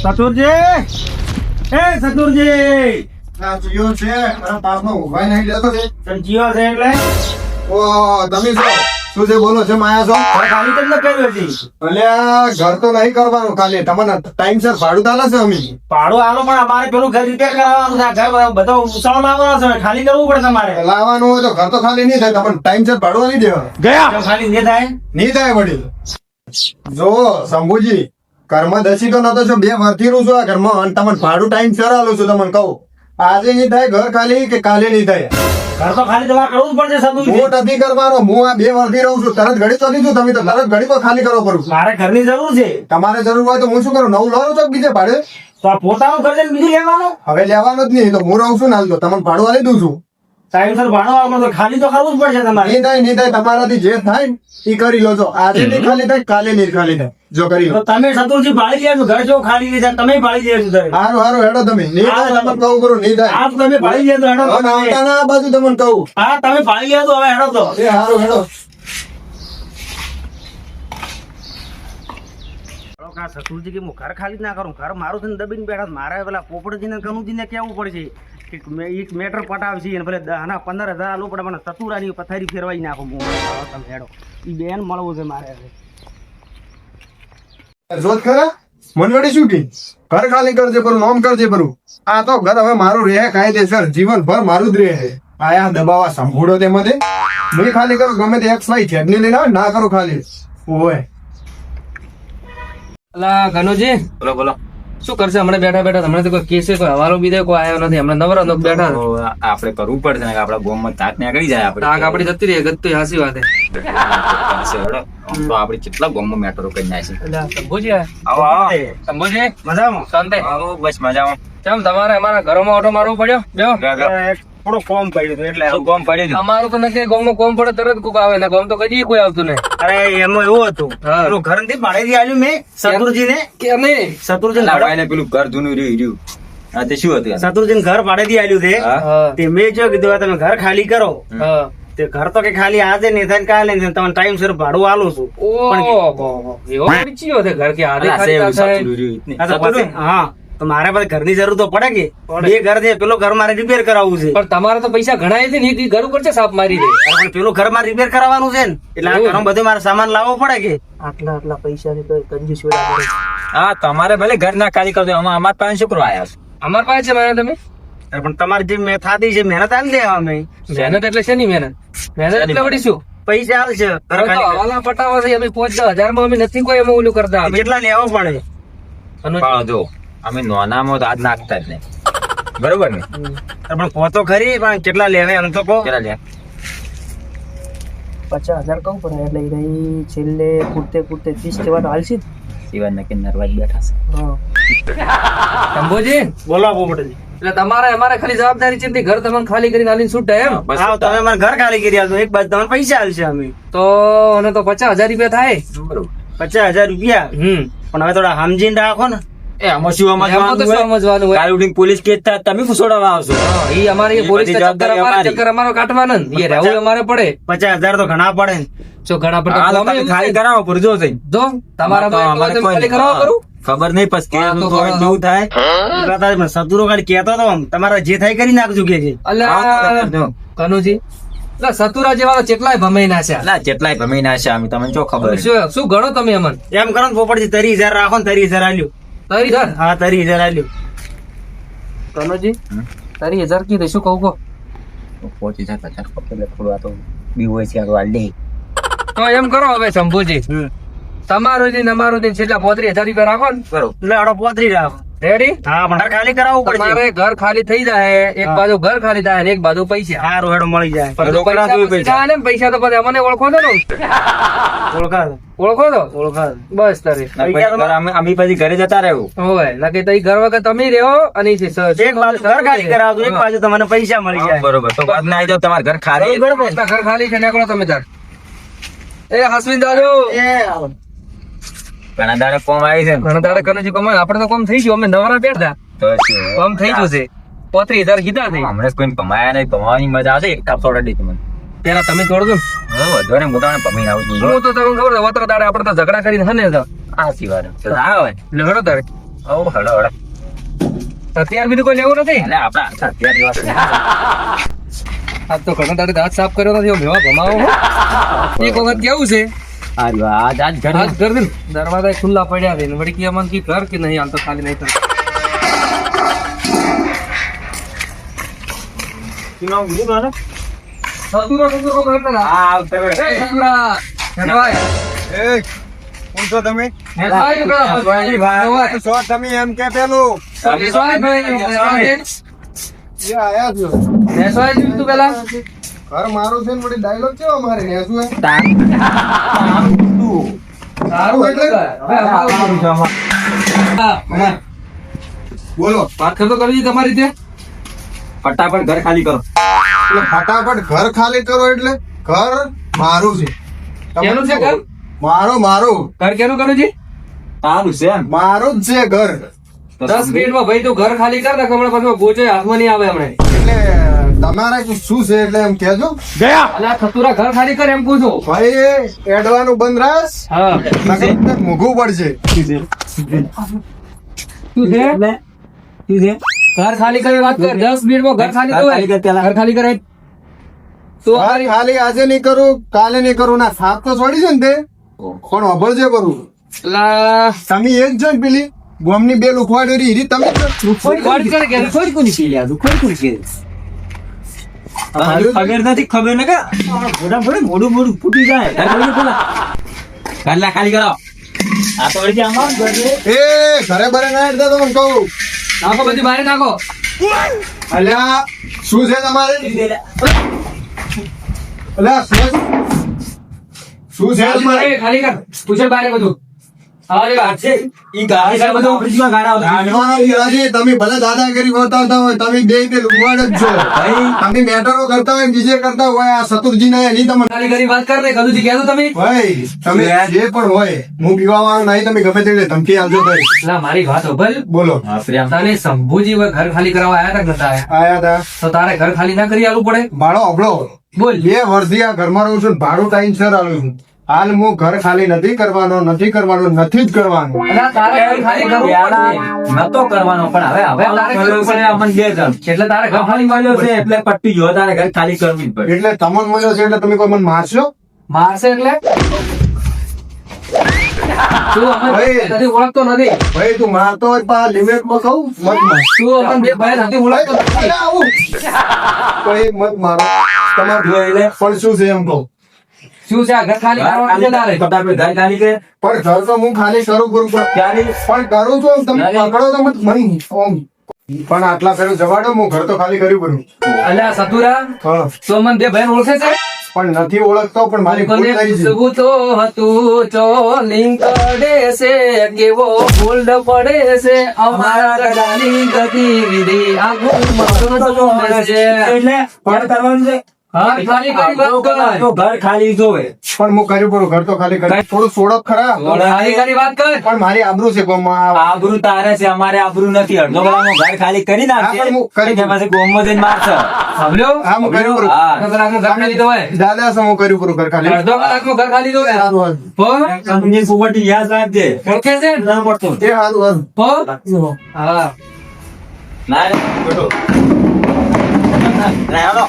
સતુરજી! એ સતુરજી! આ જીઓ છે? મારા પાસમાં ઊભા નહીં લેતો છે. સંજીવો છે એટલે? ઓ તમે છો શું છે બોલો છે માયા છો? ઘર ખાલી તો નહીં કરવાનું ખાલી. તમને ટાઈમસર ભાડું તાલે છે અમે ભાડું આલો પણ અમારે પેલું ઘર રિપેર કરાવવાનું છે. ઘર બધો ઉસાળો લાવવાનો છે. ખાલી કરવું પડે તમારે. લાવવાનું હોય તો ઘર તો ખાલી નહીં થાય તમને ટાઈમસર ભાડું નહીં દેવા ગયા? ખાલી નહીં થાય. નહીં થાય વડીલ. જો શંભુજી ઘરમાં દસી તો નતો છો બે વર્ષથી રહું છું આ ઘરમાં. અને તમને ભાડું ટાઈમ સર આલું છું તમને કહું. આજે નહીં થાય ઘર ખાલી કે કાલે નહીં થાય? ઘર તો ખાલી તમારે કરવું પડશે સતુરજી હું નથી કરવાનો હું આ બે વર્ષથી રહું છું તરત ઘડી તો તમે તો તરત ઘડી તો ખાલી કરો કરું મારે ઘરની જરૂર છે. તમારે જરૂર હોય તો હું શું કરું? નવું લાવું છો કે બીજે ભાડે? તો આ પોતાનું ઘર બીજું લેવાનું? હવે લેવાનું જ નહીં તો હું રહું છું ને હાલ તો. તમને ભાડું આલી દઉં છું. ટાઈમસર ભાડું આવવાનું તો ખાલી તો કરવું જ પડશે તમારે. નહીં થાય નહીં થાય તમારાથી જે થાય એ કરી લો છો આજે નહીં ખાલી થાય કાલે નહીં ખાલી થાય જો કરી લો. તમે સતુરજી ભાળી લેજો ઘર જો ખાલી નહીં થાય તમે ભાળી લેજો ઘર. હારું હારું હેડો તમે. નહીં થાય તમને કહું કરું નહીં થાય. આ તમે ભાળી લેજો હેડો હવે ના બાજુ તમને કહું. હા તમે ભાળી લેજો હવે હેડો તો. એ હારું હેડો. હેડો સસુરજી કે હું ઘર ખાલી ના કરું? ઘર મારું થઈને દબીને બેઠા. મારે પેલા પોપડજીને કનુજીને કેવું પડશે? એક મેટર પટાવશે અને ભલે આના પંદર હજાર આલવું પડે મને સતુરાની પથારી ફેરવાઈ નાખો હું. તમે હેડો. એ બેન મળવું છે મારે. હવે. જોત ખરા? મનવડી શું કી? ઘર ખાલી કરજે પરું નોમ કરજે પરું. આ તો ઘર હવે મારું રહે કાયદેસર જીવનભર મારું જ રહે. આયા દબાવા તે મને નહીં ખાલી કરો ગમે તે એક્સ વાય ઝેડની લઈને આવે ના કરો ખાલી. ઓય. અલા કનુજી બોલો બોલો. શું કરશે? હમણાં બેઠા બેઠા હમણાં તો કોઈ કેસે કોઈ હવાલો બીજે કોઈ આવ્યો નથી. હમણાં નવરા નો બેઠા આપણે કરવું પડશે ને કે ગોમમાં તાક નીકળી જાય આપણે. આગ આપડી જતી રહી ગત હાસી વાત. તો આપણે કેટલા ગોમમાં મેટરો કરી નાખી. આ. આવો આવો. શંભુજી મજામાં? આવો બસ મજામાં. કેમ તમારે અમારા ઘરોમાં ઓટો મારવો પડ્યો. થોડો કોમ પડ્યો હતો એટલે કોમ પડ્યો પડી અમારું તો નથી ગોમ નો કોમ પડે તરત કોક આવે ને ગોમ તો કદી કોઈ આવતું નહીં. અરે એમાં એવું હતું. પેલું ઘર નથી ભાડેથી આવ્યું મેં સતુરજીને કે નહીં શત્રુજી ભાડે- પેલું ઘર જૂનું રહ્યું રહ્યું હા તે શું હતું શત્રુજી સતુરજીને ઘર ભાડેથી આવ્યું છે. તે મેં જો કીધું તમે ઘર ખાલી કરો. તે ઘર તો કે ખાલી આજે નહીં થાય ને કાલે નહીં તમને ટાઈમ સર ભાડું આલું છું. ઓ એવો ઘર કે આજે ખાલી ના હા. તો મારે પાસે ઘરની જરૂર તો પડે કે? બે ઘર છે પેલો ઘર મારે રિપેર કરાવવું છે. પણ તમારે તો પૈસા ઘણા છે ને ઘર ઉપર છે સાપ મારી દે. પણ પેલું ઘર મારે રિપેર કરાવવાનું છે ને એટલે આ? ઘરમાં બધું મારે સામાન લાવવો પડે કે? આટલા આટલા પૈસા ની તો કંજૂસ હા તમારે ભલે ઘર ના ખાલી કરજો આમાં અમાર પાસે શું કરવા આયા છો? અમાર પાસે છે મારે તમે? પણ તમારી જે મેં થાતી છે મહેનત આલી દેવા અમે. મહેનત એટલે છે ની મહેનત મહેનત એટલે વળી શું? પૈસા આવશે હવાલા પટાવા છે અમે પોચ હજારમાં અમે નથી કોઈ અમે ઓલું કરતા. અમે કેટલા લેવા પડે? અનુ- જો. અમે નોનામાં તો આજ નાખતા જ નહીં. બરોબર ને? પણ પોતો ખરી પણ કેટલા લેવાય એમ તો કહો. કેટલા લે? પચાસ હજાર કહું પડે એટલે રહી છેલ્લે કુર્તે કુર્તે ત્રીસ જેવા તો હાલશે જ. શિવાય નક્કી નરવાજ બેઠા છે. શંભુજી? બોલો પોપટજી એટલે તમારે અમારે ખાલી જવાબદારી છે ઘર તમને ખાલી કરીને હાલીને છૂટે એમ? બસ. હા તમે મને ઘર ખાલી કરી આલજો એક બાજુ તમને પૈસા આવશે અમે. તો અને તો પચાસ હજાર રૂપિયા થાય. બરોબર. પચાસ હજાર રૂપિયા? હમ. પણ હવે થોડા સમજીને રાખો ને. એમાં શું સમજવાનું હોય? કાલ ઉઠીને પોલીસ કેસ થાય તમે ફૂસોડાવા આવશો. હા, અમારે પોલીસ ચક્કર અમારે ચક્કર અમારો કાઢવાના એ રહેવું અમારે પડે. પચાસ હજાર તો ઘણા પડે. જો ઘણા પર તો હા, તો ગમે તમે એવું ખાલી કરાવો પૂરજો થઈ. જો તમારા તો અમારે કોઈ ખાલી નહીં. કરું. ખબર નહીં પછી કેસ તો થાય. સતુરો તમારે જે થાય કરી નાખજો કે છે કનુજી સતુરા જેવા કેટલાય ભમાઈ નાખ્યા ના કેટલાય ભમી ના છે અમે તમને જો ખબર. શું શું ગણો તમે અમન? એમ કરો ને પોપટજી તરી હજાર રાખો ને તરી હજાર આલ્યું. તારી હજાર. હા તરી હજાર આલ્યો. કનુજી? તારી હજાર કીધું શું કહું કહો? પહોંચી જતા પચાસ પકડ લે થોડું આ તો બી હોય છે આ તો દે. તો એમ કરો હવે શંભુજી. તમારું ને અમારું દિન છેલ્લા પોત્રી હજાર રૂપિયા રાખો ને. બરોબર એટલે અડો પોતરી રાખો. રેડી હા પણ ઘર ખાલી કરાવવું પડશે. તમારે ઘર ખાલી થઈ જાય એક બાજુ ઘર ખાલી થાય એક બાજુ પૈસા. સારું હેડો મળી જાય. પણ રોકડા પૈસા પૈસા. ને પૈસા તો પછી અમને ઓળખો છો ને? ઓળખા ઓળખો તો ઓળખા બસ તારે. અમે અમે પછી ઘરે જતા રહેવું. હોય નકે તો ઘર વગર તમે રહો અને એક બાજુ ઘર ખાલી કરાવજો એક બાજુ તમને પૈસા મળી જાય. બરોબર. તો વાત ના આવી જાવ તમારે ઘર ખાલી ઘર ખાલી છે નીકળો તમે તાર એ હસવીન દાદુ. એ. ઘણા દાડા કોમ આવી છે ઘણા દાડા કરે છે કોમ. આપણે તો કોમ થઈ ગયું. અમે નવરા બેઠા. તો કોમ થઈ ગયું છે. પોત્રીસ હજાર કીધા થઈ હમણાં કોઈ કમાયા નહીં કમાવાની મજા આવશે. એક કાપ સોડા દીધી મને પેલા તમે તોડજો. વધુ ને હું તમને પમી આવું છું. હું તો તમને ખબર છે વતરા દાડે આપણે તો ઝઘડા કરીને હને તો આ સિવાય તો આવે લડો તારે. ઓ હડો હડો. અત્યાર બીજું કોઈ લેવું નથી? એટલે આપડા અત્યાર દિવસ. આજ તો ઘણા દાડે દાંત સાફ કર્યો નથી મેવા ભમાવો એક વખત કેવું છે? આ રહ્યો, આજ આજ ઘર આજ ઘર ને દરવાજા ખુલ્લા પડ્યા છે. વળી કે અમન કી ઘર કે નહીં? હાલ તો ખાલી નહીં કર સતુરો સતુરો કરતા હતા. આ આવતે એ સતુરા, હેડવાય. એ કોણ છો તમે. છો તમે એમ કે પેલું? હેડવાય ભાઈ. એ આયા છો. હેડવાય જોયું તું પેલા. ઘર મારું છે ને વળી ડાયલોગ કેવો મારે? ને શું હે? સારું એટલે? હવે અમારું. હા, બોલો. વાત તો કરવી તમારી રીતે ફટાફટ ઘર ખાલી કરો. એટલે ફટાફટ ઘર ખાલી કરો એટલે ઘર મારું છે. તમે કેનું છે ઘર? મારો મારો. ઘર કેનું કરો છે તારું છે મારું જ છે ઘર. દસ મિનિટમાં ભાઈ તું ઘર ખાલી કર ને હમણાં પછી ગોચો હાથમાં નહીં આવે હમણાં. એટલે તમારે શું છે એટલે એમ કેજો અલા થતુરા ઘર ખાલી કર એમ પૂછો. ભાઈ એડવાનું બંધ રાસ હા. નકર પડશે તું પડશે. તું છે? ઘર ખાલી કરી વાત કર. 10 મિનિટમાં ઘર ખાલી ઘર ખાલી કર ઘર ખાલી કરે તો ખાલી આજે નહીં કરું કાલે નહીં કરું ના સાત તો છોડી છે ને તે. કોણ અભળ છે કરું? અલા તમે એક જ ને પેલી ગોમની બે લુખવાડી તમે જ કરે કે ખોરી કોની પેલી આ? તું કોની પી ખબર નથી ખબર ને કે મોઢા મોઢું મોડું મોડું ફૂટી જાય. ઘરના ખાલી. કરો. આ તો વળી આમાં એ ઘરે બરે ના હેડતા તમને કહું. નાખો બધી બહાર નાખો. અલ્યા શું છે તમારે? અલ્યા શું છે? શું છે તમારે? ખાલી કર. પૂછે બારે બધું. અરે વાત છે. ઈ ગાડી છે બધું ફ્રીજમાં ગાડા આવતા. જાણવાનો તમે ભલે દાદાગીરી બતાવતા હોય તમે બે બે લુગવાડ જ છો. તમે મેટરો કરતા હોય બીજે કરતા હોય આ સતુરજી ના એની તમને ખાલી કરી વાત કર ને કદુજી કહેતો તમે? ભાઈ તમે જે પણ હોય હું પીવા વાળો નહીં તમે ગમે ધમકી આવજો ભાઈ. ના મારી વાત હોભલ બોલો. તને શંભુજી ઘર ખાલી કરાવવા આયા તા નતા આયા. તા. તો તારે ઘર ખાલી ના કરી આવું પડે? ભાડો અભળો. બોલ. બે વર્ષથી આ ઘરમાં રહું છું ને ભાડું ટાઈમ સર આલું છું. હાલ હું ઘર ખાલી નથી કરવાનો નથી કરવાનો નથી જ કરવાનો. અલા, તારે ઘર ખાલી કરવું પડશે. નતો કરવાનો પણ હવે હવે તારે કરવું કરવું પડે અમને બે જણ. એટલે તારે ઘર ખાલી મળ્યો છે એટલે પટ્ટી જો તારે ઘર ખાલી કરવી જ પડે એટલે તમને મળ્યો છે એટલે તમે કોઈ મને મારશો? મારશે એટલે? તું. ઓળખતો નથી? ભાઈ તું મારતો હોય પા લિમિટમાં કહું મત તું અમને બે ભાઈ નથી ઓળખતો? નથી. અરે આવું. ભાઈ મત મારો. તમારે પણ શું છે એમ કહું. શું છે? આ ઘર ખાલી ઘર કરવાનું છે તારે ખાલી ફટાફટ ઘર ખાલી કરે પણ ઘર તો હું ખાલી કરું કરું પણ ત્યારે પણ કરું છું તમે પકડો તો મત મને ઓમ. પણ આટલા ફેરો જવાડો હું ઘર તો ખાલી કર્યું કરું અલ્યા સતુરા? તું બે બહેન ઓળખે છે? પણ નથી ઓળખતો પણ મારી ભૂલ થઈ છે. તો હતું ચોલિંગ પડે છે કેવો ફૂલ પડે છે. અમારા ગજાની ગતિવિધિ આખું મસ્ત જોવે છે. એટલે પણ કરવાનું છે. કરી કર. ઘર ખાલી જોવે પણ હું કર્યું પડું ઘર તો ખાલી કર્યું થોડું સોડક ખરા. ખાલી કરી વાત કર. પણ મારી આબરૂ છે ગામમાં. આ આબરૂ તારે છે અમારે આબરૂ નથી. અડધો કલાકમાં ઘર ખાલી કરી નાખે પણ હું કરી નાખશે ગોમમાં જઈને મારશે હા હું કર્યું કરું ઘર ખાલી તો હોય દાદા સમ હું કર્યું કરું ઘર ખાલી. અડધો ઘર ખાલી. હો? કંપની પોપટી યાદ રાખજે. છે? ને? ના પડતો. એ સારું હારું. હા? ના રે બેટો ના હાલો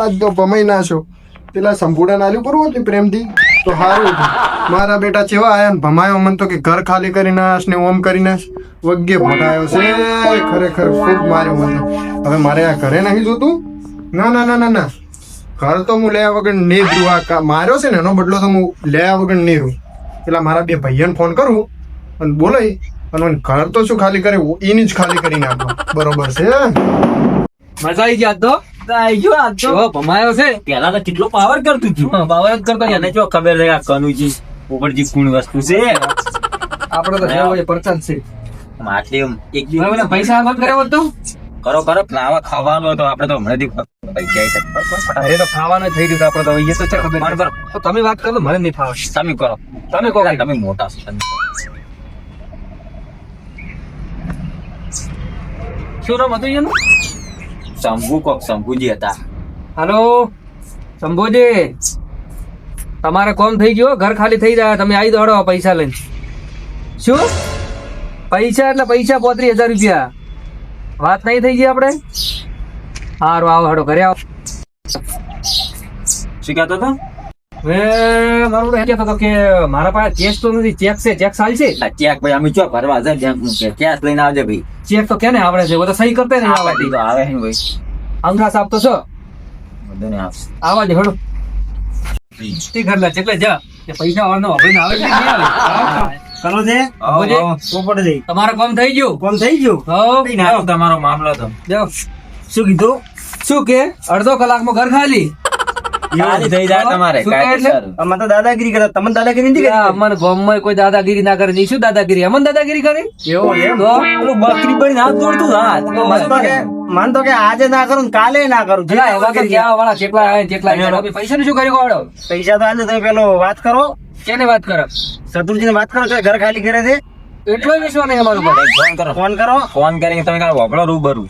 આજ તો ભમાઈ ના છો. પેલા સંપૂર્ણ નાલ્યું કરવું પ્રેમથી? તો સારું મારા બેટા ચેવા આયા ને ભમાયો મન તો કે ઘર ખાલી કરી નાશ ને ઓમ કરી નાશ. વગ્ગે ભટાયો છે. ખરેખર ખૂબ માર્યો મને. હવે મારે આ ઘરે નહીં જોતું? ના ના ના ના ના. ઘર તો હું લેવા વગર નહીં જોઉં. આ માર્યો છે ને એનો બદલો તો હું લેવા વગર નહીં રહું પેલા મારા બે ભાઈઓને ફોન કરું અને બોલાય. અને ઘર તો શું ખાલી કરે એની જ ખાલી કરી નાખો બરોબર છે મજા આવી ગયા તો? આઈ ગયો આજ તો. ભમાયો છે. પેલા તો કેટલો પાવર કરતું હતું બાવર જ કરતો એને જો ખબર છે આ કનુજી પોપટજી કોણ વસ્તુ છે? આપડે તો જેવો એ છે. આમ એક પૈસા બંધ કર્યો હતો કરો કરો. ખાવા ખાવાનો હતો આપણે તો હમણાંથી પૈસા અરે તો ખાવાનું થઈ ગયું આપડે તો એ તો છે ખબર તમે વાત કરો મને નહીં ફાવે. તમે કરો. તમે કહો તમે મોટા છો શું નામ હતું એનું? શંભુ કોક શંભુજી હતા. હાલો શંભુજી. તમારે કોમ થઈ ગયો ઘર ખાલી થઈ જાય તમે આવી દોડો પૈસા લઈને. શું? પૈસા એટલે પૈસા પોત્રીસ હજાર રૂપિયા. વાત નહીં થઈ ગઈ આપણે? સારું આવો હડો ઘરે આવો. શું કહેતો હતો? હવે મારું કે મારા પાસે ચેક તો નથી ચેક છે ચેક ચાલશે. આ ચેક ભાઈ અમે ચો ભરવા જાય બેંકનું કેશ લઈને આવજે ભાઈ. ચેક તો કેને આવડે છે સહી કરતા નહીં આવડે. તો આવે છે ભાઈ. અંગા સાફ તો છો? બધું આવશે. આવા દે હડો તી ઘર લા એટલે જા. કે પૈસા વાળનો હવે આવે કે નહીં આવે. કરો છે? આવો, પોપટ જઈ તમારે કોમ થઈ ગયું? કોમ થઈ ગયું? હો. કઈ તમારો મામલો તો. શું કીધું? શું કે? અડધો કલાકમાં ઘર ખાલી? થઈ જાય તમારે. અમે તો દાદાગીરી કરતા તમને દાદાગીરી નથી કરી? અમને ગામમાં કોઈ દાદાગીરી ના કરે. ની શું દાદાગીરી? અમને દાદાગીરી કરે? એવું એમ? તો બકરી બનીને હાથ દોડતું હાથ મન તો કે મન તો કે આજે ના કરું કાલે ના કરું. પેલા ક્યાં વાળા કેટલા આવે ને કેટલા અહીંયા આવે. શું કર્યું વાળો પૈસા તો આજે તમે પેલો વાત કરો. કેને વાત કરો? શત્રુજીને વાત કરો કે ઘર ખાલી કરે છે? એટલો વિશ્વાસ નહીં અમારું ફોન કરો. ફોન કરો. ફોન કરીને તમે કાલે વાપરો રૂબરૂ.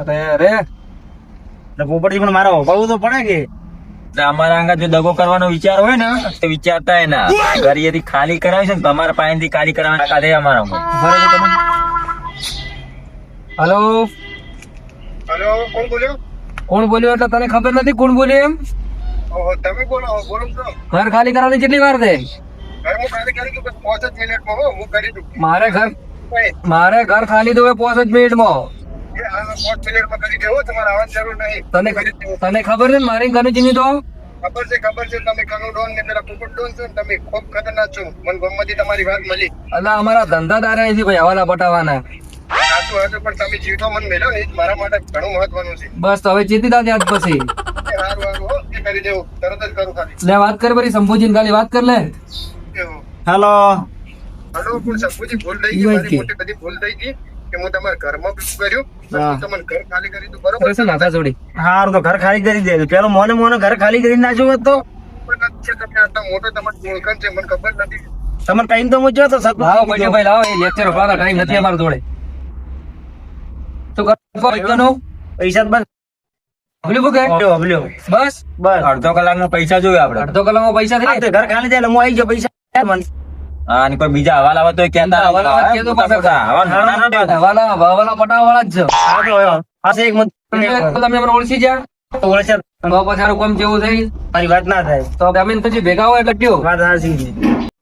અરે રે. પોપટજી પણ મારા વાપરવું તો પડે કે? અમારા આગળ જો દગો કરવાનો વિચાર હોય ને તો વિચારતા ના ઘરેથી ખાલી કરાવી છે ને તમારા પાસેથી ખાલી કરાવવાના કાઢે અમારા હલો? હેલો કોણ બોલ્યો? કોણ બોલ્યો? એટલે તને ખબર નથી કોણ બોલ્યું એમ? તમે બોલો બોલો ઘર ખાલી કરાવવાની કેટલી વાર દઉં મારે ઘર મારે ઘર ખાલી દો પાંચ જ મિનિટમાં. તને તને ખબર છે ને મારી કનુજીની તો? ખબર છે ખબર છે. તમે કનુ ડોન ને પેલા કુકુટ ડોન છો તમે ખૂબ ખતરનાક છો. મને ગમમાંથી તમારી વાત મળી. અલા અમારા ધંધાદાર નથી ભાઈ હવાલા પટાવાના. સાચું પણ તમે જીવતો મન મેળ્યો એ મારા માટે ઘણું મહત્વનું છે. બસ હવે ચેતી દાદી આજ પછી. એ હારું હારું હો એ કરી દેવું. તરત જ કરું લે વાત કર બરી શંભુજી ખાલી વાત કર લે. એવું. હાલો હલો પણ શંભુજી ભૂલ થઈ ગઈ મારી મોટી બધી ભૂલ થઈ ગઈ. કે હું તમારા ઘરમાં કર્યું તમને ઘર ખાલી કરી દઉં બરોબર છે? નાતા જોડી? હા તો ઘર ખાલી કરી દે પેલો મોને મોને ઘર ખાલી કરી નાખ્યું હોત તો? પણ છે તમે આટલા મોટો તમારું ઓળખાણ છે મને ખબર નથી. તમારે ટાઈમ તો મૂક્યો તો સત લાવો ભાઈ ભાઈ લાવો એ લેક્ચર ભરવાનો ટાઈમ નથી અમારા જોડે. તો કરો? પૈસા બસ. બસ? બસ. અડધો કલાકમાં પૈસા જોઈએ આપડે અડધો કલાકમાં પૈસા થઈ ઘર ખાલી થાય એટલે હું આવી ગયો પૈસા. મને. અને કોઈ બીજા હવાલા આવે તો કેતા હવાલ આવે તો કહેતો પાછા. હવાલ. હવાલા જ છે. હા, તો હવે એક મત તમે અમને ઓળખી જા ઓળશે તો પછી સારું જેવું થઈ? મારી વાત ના થાય. તો તમે પછી ભેગા હોય એટલે કયો? વાત હાચી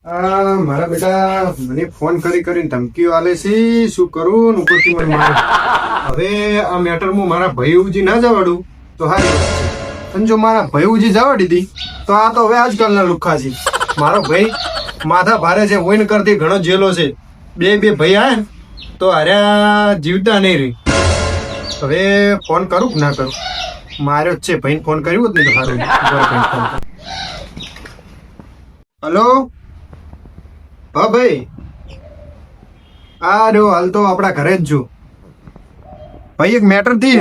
આ મારા બેટા મને ફોન કરી કરીને ધમકીઓ આલે છે. શું કરું? ઉપરથી મને હવે આ મેટરમાં મારા ભૈયુજી ના જવાડું. તો હા. પણ જો મારા ભૈયુજી જવાડી દી તો આ તો હવે આજકાલના લુખ્ખા છે. મારો ભાઈ માથા ભારે છે હોઈન કરતી ઘણો જેલો છે. બે બે ભાઈ આયા તો હાર્યા જીવતા નહીં રહી. હવે ફોન કરું કે ના કરું? માર્યો જ છે, ભાઈને ફોન કર્યો જ નહીં. હલો હા, ભાઈ. આ રહ્યો, હાલ તો આપણા ઘરે જ છું. ભાઈ, એક મેટરથી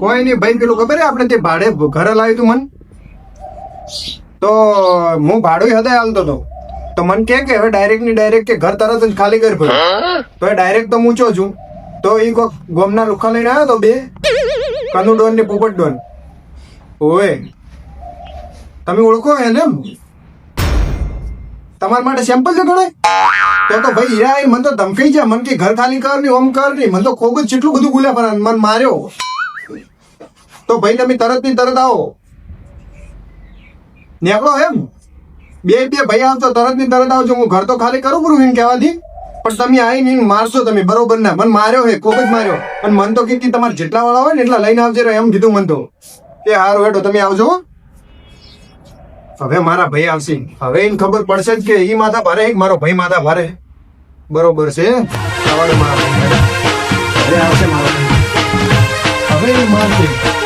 કોઈ નહીં ભાઈ પેલું ખબર આપણે તે ભાડે, ઘરે લાવ્યું તું મન? તો હું ભાડું હદે હાલતો હતો તો મને કે કે હવે ડાયરેક્ટની ડાયરેક્ટ કે ઘર તરત જ ખાલી કરી પડ્યું તો એ ડાયરેક્ટ તો મૂચો છું? તો એ કોક ગોમના લુખા લઈને આવ્યો તો બે? કનુ ડોન ને પોપટ ડોન. ઓએ તમે ઓળખો એને તમારા માટે સેમ્પલ છે ગણાય તો તો ભાઈ હીરા આઈ મને તો ધમકાઈ છે. મને કે ઘર ખાલી કર ને ઓમ કર ને. મને તો ખોગ જ કેટલું બધું ગુલ્યા પર મને માર્યો. તો ભાઈ તમે તરતની તરત આવો. નીકળો એમ. બે બે ભાઈ આવતો તરતની તરત આવજો. હું ઘર તો ખાલી કરું પૂરું એમ કહેવાથી. પણ તમે આઈ નહીં મારશો તમે બરોબર ના. મને માર્યો હે, કોક જ માર્યો. અને મન તો કીધી તમારે જેટલા વાળા હોય ને એટલા લઈને આવજે એમ કીધું મન તો. એ હારું હેઠો તમે આવજો. હવે મારા ભાઈ આવશે. હવે એને ખબર પડશે જ કે એ માથા ભારે કે મારો ભાઈ માથા ભારે બરોબર છે. હવે આવશે મારો હવે મારશે.